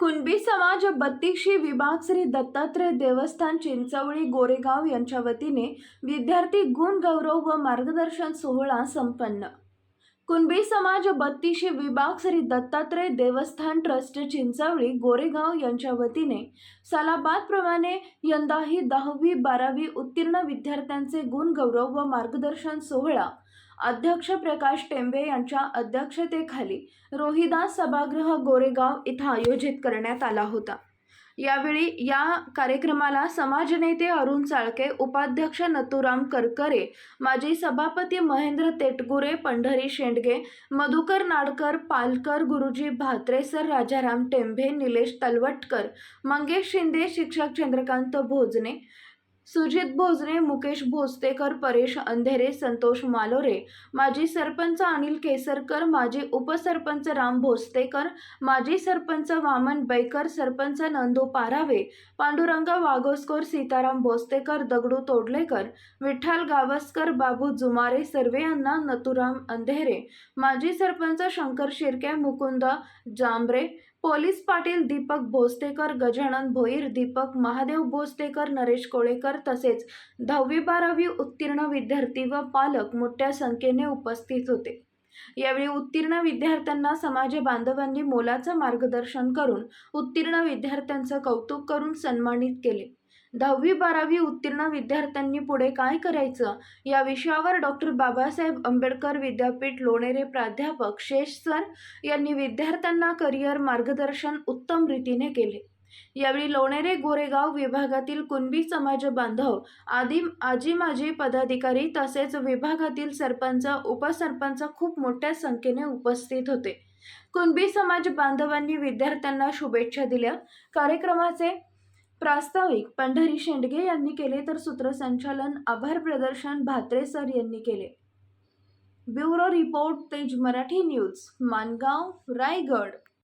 कुणबी समाज बत्तीशी विभाग श्री दत्तात्रय देवस्थान चिंचवळी गोरेगाव यांच्या वतीने विद्यार्थी गुण गौरव व मार्गदर्शन सोहळा संपन्न. कुणबी समाज बत्तीशी विभाग श्री दत्तात्रय देवस्थान ट्रस्ट चिंचवळी गोरेगाव यांच्या वतीने सालाबादप्रमाणे यंदाही दहावी बारावी उत्तीर्ण विद्यार्थ्यांचे गुणगौरव व मार्गदर्शन सोहळा. अध्यक्ष प्रकाश टेंबे यांच्या अध्यक्षतेखाली रोहिदास सभागृह गोरेगाव इथं आयोजित करण्यात आला होता. यावेळी या कार्यक्रमाला समाजनेते अरुण चाळके उपाध्यक्ष नथुराम करकरे माजी सभापती महेंद्र तेटगुरे पंढरी शेंडगे मधुकर नाडकर पालकर गुरुजी भात्रेसर राजाराम टेंभे निलेश तलवटकर मंगेश शिंदे शिक्षक चंद्रकांत भोजने सुजित भोजने मुकेश भोसतेकर परेश अंधेरे संतोष मालोरे माजी सरपंच अनिल केसरकर माजी उपसरपंच राम भोसतेकर माजी सरपंच वामन बैकर सरपंच नंदू पारावे पांडुरंग वाघोसकर सीताराम भोसतेकर दगडू तोडलेकर विठ्ठल गावस्कर बाबू जुमारे सर्वे अण्णा नथुराम अंधेरे माजी सरपंच शंकर शिर्के मुकुंद जांभरे पोलीस पाटील दीपक भोसतेकर गजानन भोईर दीपक महादेव भोसतेकर नरेश कोळेकर तसेच दहावी बारावी उत्तीर्ण विद्यार्थी व पालक मोठ्या संख्येने उपस्थित होते. यावेळी उत्तीर्ण विद्यार्थ्यांना समाज बांधवांनी मोलाचं मार्गदर्शन करून उत्तीर्ण विद्यार्थ्यांचं कौतुक करून सन्मानित केले. दहावी बारावी उत्तीर्ण विद्यार्थ्यांनी पुढे काय करायचं? या विषयावर डॉक्टर बाबासाहेब आंबेडकर विद्यापीठ लोणेरे प्राध्यापक शेष सर यांनी विद्यार्थ्यांना करिअर मार्गदर्शन उत्तम रीतीने केले. यावेळी लोणेरे गोरेगाव विभागातील कुणबी समाज बांधव आदी आजी माजी पदाधिकारी तसेच विभागातील सरपंच उपसरपंच खूप मोठ्या संख्येने उपस्थित होते. कुणबी समाज बांधवांनी विद्यार्थ्यांना शुभेच्छा दिल्या. कार्यक्रमाचे प्रास्ताविक पंढरी शेंडगे यांनी केले तर सूत्रसंचालन आभार प्रदर्शन भात्रे सर यांनी केले. ब्युरो रिपोर्ट तेज मराठी न्यूज मानगाव रायगड.